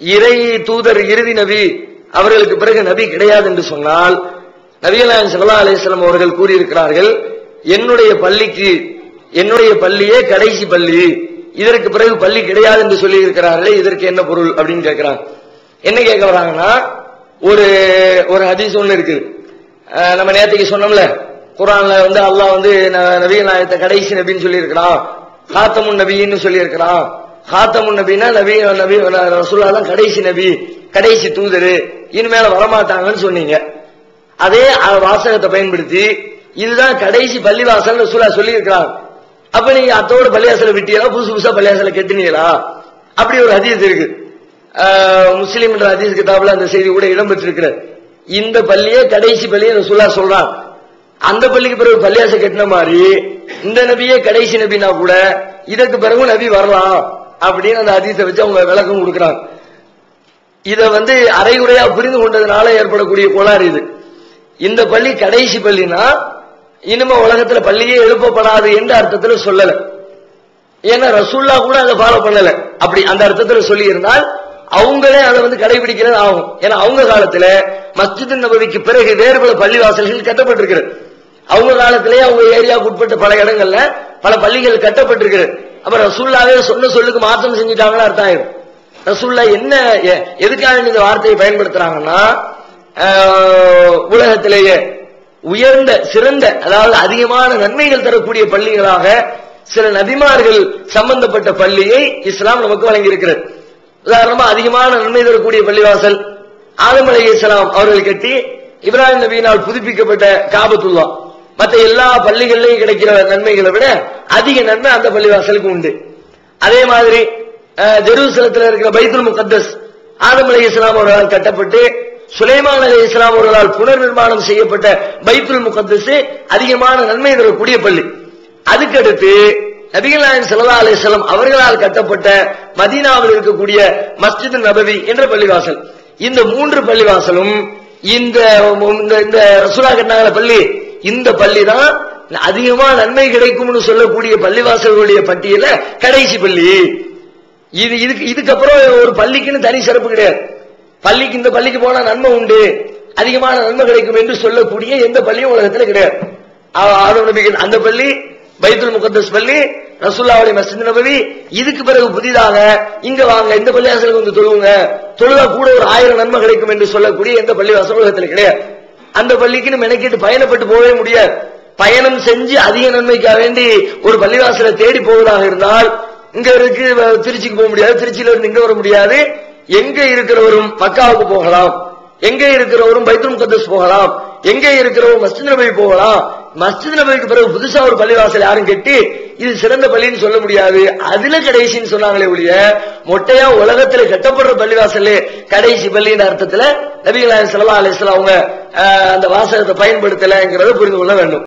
இறை தூதர் இறுதி நபி அவர்களுக்கு பிறகு நபி கிடையாது என்று சொன்னால் நபிகளாயன் சல்லா அலிஸ்லாம் அவர்கள் கூறியிருக்கிறார்கள் என்னுடைய பள்ளிக்கு என்னுடைய பள்ளியே கடைசி பள்ளி இதற்கு பிறகு பள்ளி கிடையாது என்று சொல்லி இருக்கிறார்களே இதற்கு என்ன பொருள் அப்படின்னு கேட்கிறாங்க என்ன கேட்க வராங்கன்னா ஒரு ஒரு ஹதீஸ் ஒண்ணு இருக்கு. நம்ம நேற்றுக்கு சொன்னோம்ல குரான்ல வந்து அல்லாஹ் வந்து ந- நாயத்தை கடைசி நபின்னு சொல்லி இருக்கிறான் காத்தமுன் நபின்னு சொல்லி ஹாத்தமு நபின்னா நபி நபி ரசூல்லா தான் கடைசி நபி கடைசி தூதரு இனிமேல வரமாட்டாங்கன்னு சொன்னீங்க. அதே வாசகத்தை பயன்படுத்தி இதுதான் கடைசி பள்ளிவாசல் ரசூலா சொல்லி இருக்கிறாங்க அப்ப நீங்க அத்தோட பள்ளியாசல விட்டீங்களா? புதுசு புதுசா பள்ளியாசல கெட்டினீங்களா? அப்படி ஒரு ஹதீஸ் இருக்கு. முஸ்லீம் என்ற ஹதீஸ் கிதாபுல அந்த செய்தி கூட இடம்பெற்றிருக்கிறது இந்த பள்ளியே கடைசி பள்ளியை ரசூலா சொல்றான். அந்த பள்ளிக்கு பிறகு பள்ளியாச கட்டின மாதிரி இந்த நபியே கடைசி நபினா கூட இதற்கு பிறகு நபி வரலாம். அப்படின்னு அந்த அதிசை வச்சு அவங்க விளக்கம் கொடுக்குறாங்க. இதை வந்து அரைகுறையா புரிந்து கொண்டதுனால ஏற்படக்கூடிய கோளாறு இது. இந்த பள்ளி கடைசி பள்ளினா இனிமே உலகத்துல பள்ளியே எழுப்பப்படாது என்ற அர்த்தத்துல சொல்லல. ஏன்னா ரசூல்லா கூட அதை ஃபாலோ பண்ணல. அப்படி அந்த அர்த்தத்துல சொல்லி இருந்தால் அவங்களே அதை வந்து கடைபிடிக்கிறது ஆகும். ஏன்னா அவங்க காலத்துல மஸ்ஜித் நபவிக்கு பிறகு வேறு பல பள்ளிவாசல்கள் கட்டப்பட்டிருக்கிறது. அவங்க காலத்திலேயே அவங்க ஏரியாவுக்கு உட்பட்ட பல இடங்கள்ல பல பள்ளிகள் கட்டப்பட்டிருக்கிறது. அப்ப ரசூல்லாவே சொன்ன சொல்லுக்கு மாற்றம் செஞ்சுட்டாங்கன்னு அர்த்தம் ஆயிடும் ரசூல்லா என்ன எதுக்காக இந்த வார்த்தையை பயன்படுத்துறாங்கன்னா உலகத்திலேயே உயர்ந்த சிறந்த அதாவது அதிகமான நன்மைகள் தரக்கூடிய பள்ளிகளாக சில நபிமார்கள் சம்பந்தப்பட்ட பள்ளியை இஸ்லாம் நமக்கு வழங்கியிருக்கிறது. உதாரணமா அதிகமான நன்மை தரக்கூடிய பள்ளிவாசல் ஆதம் இஸ்லாம் அவர்கள் கட்டி இப்ராஹிம் நபியினால் புதுப்பிக்கப்பட்ட காபத்துள்ளா மற்ற எல்லா பள்ளிகள்லையும் கிடைக்கிற நன்மைகளை விட அதிக நன்மை அந்த பள்ளிவாசலுக்கு உண்டு. அதே மாதிரி ஜெருசலத்தில் இருக்கிற பைத்துல் முகத்தஸ் ஆதம் அலி இஸ்லாம் அவர்களால் கட்டப்பட்டு சுலைமான் அலி இஸ்லாம் அவர்களால் புனர் நிர்மாணம் செய்யப்பட்ட பைத்துல் முகத்தஸ் அதிகமான நன்மை தரக்கூடிய பள்ளி. அதுக்கடுத்து நபிகள் நாயன் சல்லா அலிஸ்லாம் அவர்களால் கட்டப்பட்ட மதீனாவில் இருக்கக்கூடிய மஸ்ஜித் நபவி என்ற பள்ளிவாசல். இந்த மூன்று பள்ளிவாசலும் இந்த இந்த- இந்த ரசூலா கட்டினாங்கள பள்ளி இந்த பள்ளி தான் அதிகமா நன்மை கிடைக்கும்னு சொல்லக்கூடிய பள்ளிவாசல்களுடைய பட்டியல கடைசி பள்ளி. இது இதுக்கு இதுக்கப்புறம் ஒரு பள்ளிக்குன்னு தனி சிறப்பு கிடையாது. பள்ளிக்கு இந்த பள்ளிக்கு போனா நன்மை உண்டு. அதிகமான நன்மை கிடைக்கும் என்று சொல்லக்கூடிய எந்த பள்ளியும் உலகத்தில் கிடையாது. ஆ- அந்த பள்ளி பைத்துல் முகத்தஸ் பள்ளி ரசுல்லாவுடைய மஸ்ஜித் நபவி இதுக்கு பிறகு புதிதாக இங்க வாங்க இந்த பள்ளிவாசலுக்கு வந்து தொழுவுங்க தொழுதா கூட ஒரு ஆயிரம் நன்மை கிடைக்கும் என்று சொல்லக்கூடிய எந்த பள்ளிவாசல் உலகத்தில் கிடையாது. அந்த பள்ளிக்குன்னு மெனக்கிட்டு பயணப்பட்டு போகவே முடியாது. பயணம் செஞ்சு அதிக நன்மைக்காக வேண்டி ஒரு பள்ளிவாசலை தேடி போவதாக இருந்தால் இங்க இருக்கு திருச்சிக்கு போக முடியாது திருச்சியில இருந்து இங்க வர முடியாது. எங்க இருக்கிறவரும் மக்காவுக்கு போகலாம். எங்க இருக்கிறவரும் பைத்துல் முகத்தஸ் போகலாம். எங்க இருக்கிறவரும் மஸ்ஜித் நபி போகலாம். மஸ்ஜித் நபிக்கு பிறகு புதுசா ஒரு பள்ளிவாசல் யாரும் கட்டி இது சிறந்த பள்ளின்னு சொல்ல முடியாது. அதுல கடைசின்னு சொன்னாங்களே ஒழிய மொட்டையா உலகத்துல கட்டப்படுற பள்ளிவாசல் கடைசி பள்ளின்ற அர்த்தத்துல நபிகள் நாயகம் அலிஸ்லாம் அவங்க அந்த வாசகத்தை பயன்படுத்தலைங்கிறத புரிந்து கொள்ள வேண்டும்.